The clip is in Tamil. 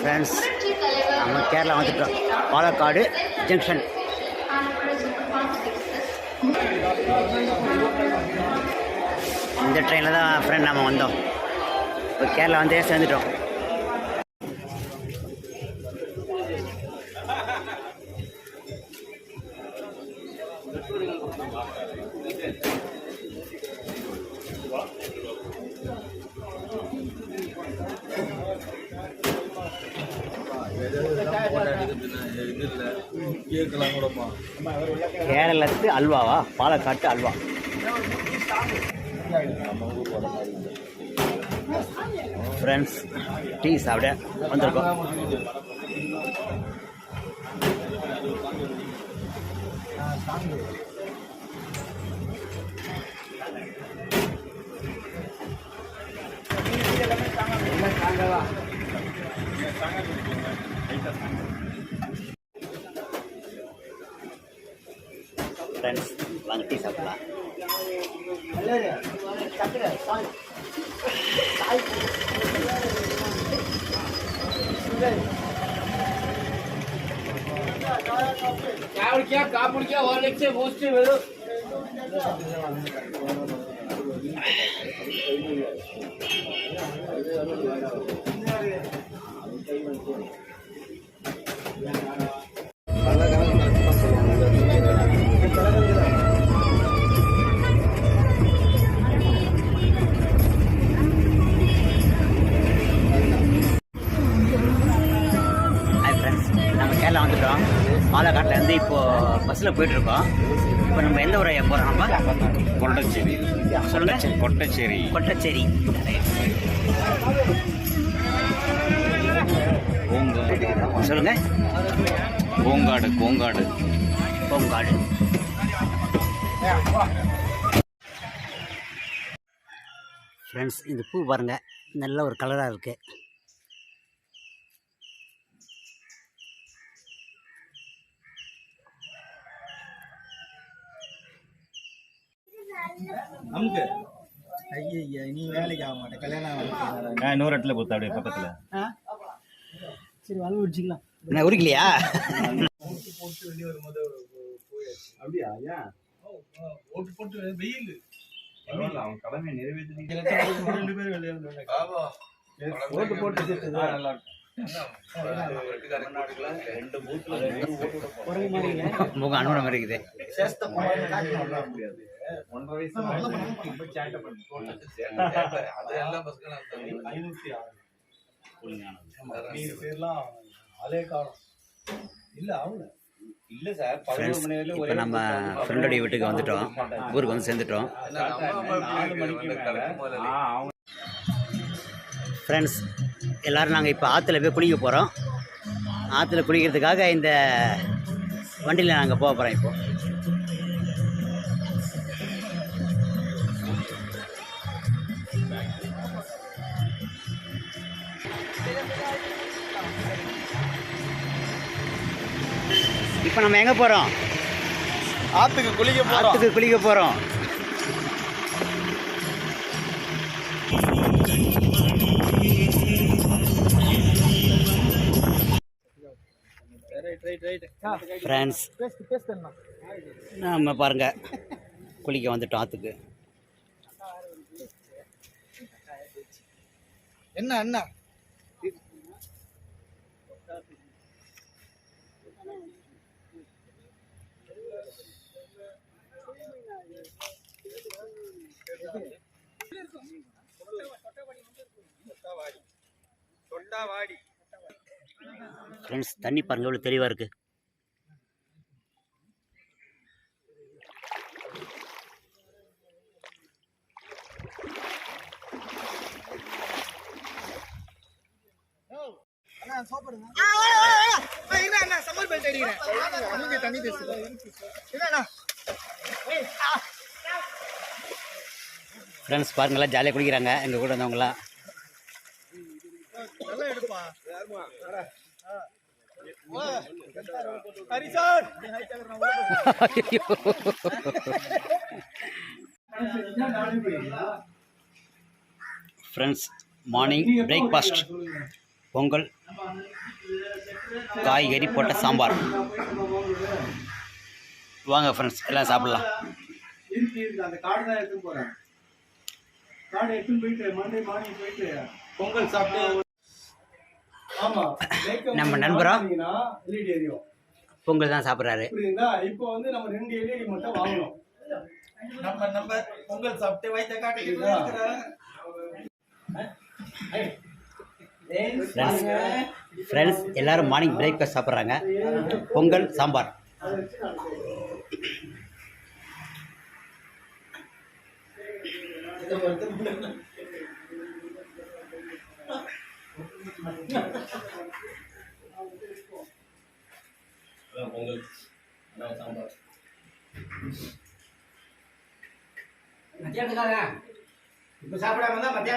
ஃப்ரெண்ட்ஸ் நம்ம கேரளா வந்துட்டோம். பாலக்காடு ஜங்ஷன் இந்த ட்ரெயினில் தான் ஃப்ரெண்ட் நம்ம வந்தோம். இப்போ கேரளா வந்து சேர்ந்துட்டோம். கேரளத்து அல்வாவா? பாலக்காட்டு அல்வா. ஃப்ரெண்ட்ஸ் டீ சாப்பிட வந்திருக்கோம். ఫ్రెండ్స్ వాంగ టీ సాపులా కాపుడు క్యా కాపుడు క్యా వాళ్ళకి పోస్తే వెళ్ళు Thank you. பஸ்ஸில் போயிட்டுருக்கோம். இப்போ நம்ம எந்த ஊரை போகிறோம் நம்ம? கொட்டச்சேரி. சொல்லுங்கள் கொட்டச்சேரி. கொட்டச்சேரி. பூங்கா சொல்லுங்கள் பூங்காடு பூங்காடு பூங்காடு ஃப்ரெண்ட்ஸ் இந்த பூ பாருங்கள் நல்ல ஒரு கலராக இருக்குது நமக்கு? ஐயா நீ வேலைக்கு ஆக மாட்டேன் கல்யாணம் நான் இன்னொரு இடத்துல கொடுத்தா அப்படியே பக்கத்தில் சரி வலு வச்சுக்கலாம் என்ன உரிக்கலையா? போட்டு வெளியே வரும்போது அப்படியா ஐயா? ஓட்டு போட்டு வெயில். அவன் கடமை நிறைவேற்றி ரெண்டு பேரும் வெளியே வந்தாங்க ஓட்டு போட்டு நல்லா முகம் அனுபவம் இருக்குது. ஒன்றரை வயசு ஐநூத்தி ஆறு. பேர்லாம் ஆளே காணும் இல்ல அவங்க இல்ல சார். ஃப்ரெண்ட்ஸ் இப்போ நம்ம ஃப்ரெண்டோடைய வீட்டுக்கு வந்துட்டோம். ஊருக்கு வந்து சேர்ந்துட்டோம். நாலு மணிக்கு மேல. ஆ, அவங்க ஃப்ரெண்ட்ஸ் எல்லோரும் நாங்கள் இப்போ ஆற்றுல போய் குளிக்க போகிறோம் ஆற்றுல குளிக்கிறதுக்காக இந்த வண்டியில் நாங்கள் போக போகிறோம் இப்போ. இப்போ நம்ம எங்கே போகிறோம் ஆத்துக்கு குளிக்க ஆற்றுக்கு குளிக்க போகிறோம் ரைட் ரைட் ரைட் ஃப்ரெண்ட்ஸ் நம்ம பாருங்கள் குளிக்க வந்துட்டோம் ஆற்றுக்கு என்ன என்ன? ஃப்ரெண்ட்ஸ் தண்ணி பாருங்கள் எவ்வளோ தெளிவாக இருக்குது என்ன சம்மர் பெல்ட் அடிக்கிறேன் அவங்க தண்ணி என்னண்ணா ஃப்ரெண்ட்ஸ் பாருங்கள்லாம் ஜாலியாக குளிக்கிறாங்க எங்கள் கூட வந்தவங்களாம் ஃப்ரெண்ட்ஸ் மார்னிங் பிரேக்ஃபாஸ்ட் பொங்கல். காய்கறி போட்ட சாம்பார். வாங்க ஃப்ரெண்ட்ஸ் எல்லாம் சாப்பிடலாம். அந்த கார்டு தான் எடுத்துன்னு போறேன் கார்டு எடுத்துன்னு போயிட்டு மண்டே மார்னிங் போயிட்டு பொங்கல் சாப்பிட்டு நம்ம நண்பரா? பொங்கல் தான் சாப்பிட்றாரு. இப்போ வந்து நம்ம ரெண்டு எல்இடி மட்டும் வாங்கணும் நம்ம நம்ம பொங்கல் சாப்பிட்டு வைத்த காட்டுறீங்களா ஃப்ரெண்ட்ஸ் எல்லாரும் மார்னிங் பிரேக்ஃபாஸ்ட் சாப்பிட்றாங்க. பொங்கல் சாம்பார். இப்போ சாப்பிடாம தான் மத்தியானம்